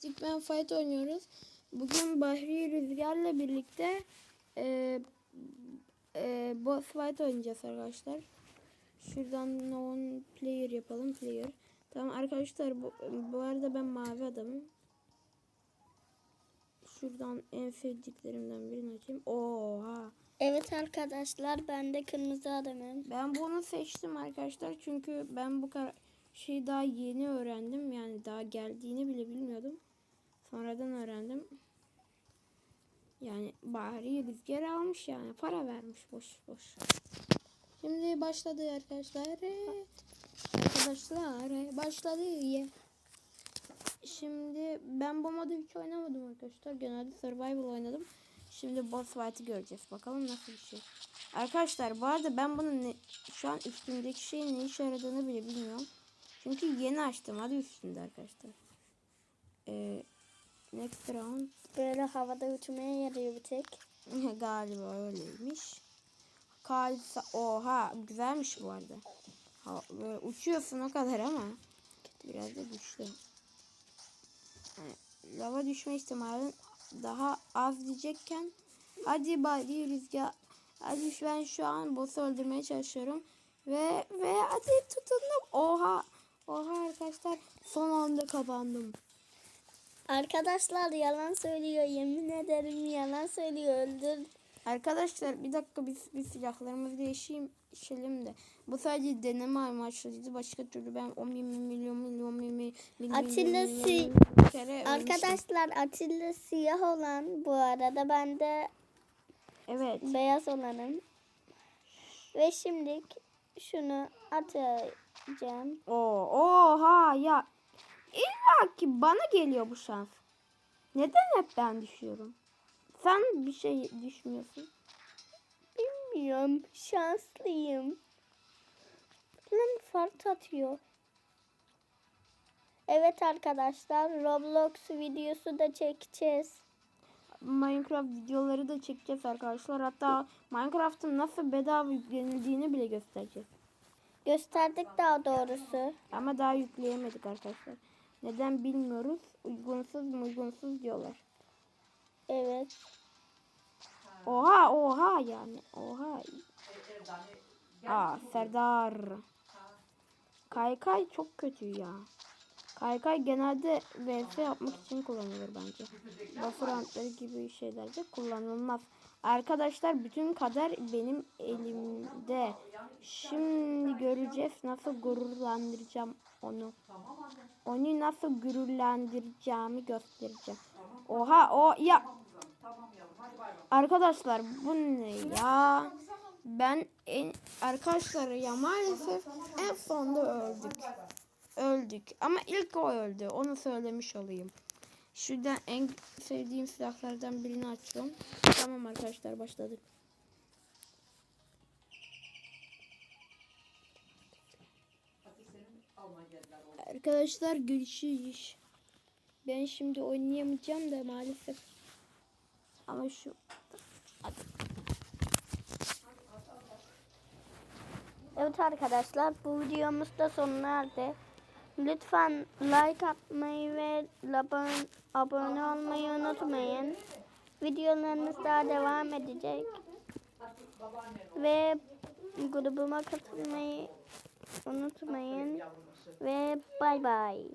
Stickman Fight oynuyoruz. Bugün Bahri Rüzgar'la birlikte e, e, boss fight oynayacağız arkadaşlar. Şuradan non player yapalım player. Tamam arkadaşlar bu, bu arada ben mavi adamım. Şuradan en sevdiklerimden birini açayım. Oha. Evet arkadaşlar ben de kırmızı adamım. Ben bunu seçtim arkadaşlar çünkü ben bu kar şeyi daha yeni öğrendim. Yani daha geldiğini bile bilmiyordum. Sonradan öğrendim. Yani bari rüzgar almış yani. Para vermiş boş boş. Şimdi başladı arkadaşlar. Arkadaşlar başladı. Şimdi ben bu modu hiç oynamadım arkadaşlar. Genelde survival oynadım. Şimdi boss fight'ı göreceğiz. Bakalım nasıl bir şey. Arkadaşlar bu arada ben bunun ne, şu an üstümdeki şeyin ne işe yaradığını bile bilmiyorum. Çünkü yeni açtım. Adı üstünde arkadaşlar. Ee, next round. Böyle havada uçmaya yarıyor bir tek. Galiba öyleymiş. Kalsa oha güzelmiş bu arada. Ha, böyle uçuyorsun o kadar ama biraz da güçlü. Yani, lava düşme ihtimalin daha az diyecekken hadi bari rüzgar hadi ben şu an boss'u öldürmeye çalışıyorum ve ve hadi tutundum oha oha arkadaşlar son anda kapandım Arkadaşlar yalan söylüyor yemin ederim yalan söylüyor öldür. Arkadaşlar bir dakika biz, biz silahlarımızı değişeyim değişelim de. Bu sadece deneme amaçlıydı. Başka türlü ben 10 bin milyon milyon milyon milyon Atilla milyon si- milyon. Arkadaşlar Atilla siyah olan bu arada ben de Evet. beyaz olanım. Ve şimdi şunu atacağım. Oo, oha ya. İlla ki bana geliyor bu şans. Neden hep ben düşüyorum? Sen bir şey düşmüyorsun. Bilmiyorum şanslıyım. Lan fart atıyor. Evet arkadaşlar Roblox videosu da çekeceğiz. Minecraft videoları da çekeceğiz arkadaşlar. Hatta Minecraft'ın nasıl bedava yüklenildiğini bile göstereceğiz. Gösterdik daha doğrusu. Ama daha yükleyemedik arkadaşlar. Neden bilmiyoruz. Uygunsuz mu uygunsuz diyorlar. Evet. Oha oha yani. Oha. Aa Serdar. Kaykay çok kötü ya. Kaykay genelde VS yapmak için kullanılır bence. Buffer gibi şeylerde kullanılmaz. Arkadaşlar bütün kader benim elimde. Şimdi göreceğiz nasıl gururlandıracağım onu. Onu nasıl gururlandıracağımı göstereceğim. Oha o ya. Arkadaşlar bu ne ya? Ben en, arkadaşlar ya maalesef en sonda öldük. Öldük. Ama ilk o öldü. Onu söylemiş olayım. Şuradan en sevdiğim silahlardan birini açtım. Tamam arkadaşlar başladık. Arkadaşlar görüşürüz. Ben şimdi oynayamayacağım da maalesef. Ama şu Evet arkadaşlar bu videomuz da sonuna erdi. Lütfen like atmayı ve abone, olmayı unutmayın. Videolarımız daha devam edecek. Ve grubuma katılmayı unutmayın. Ve bay bay.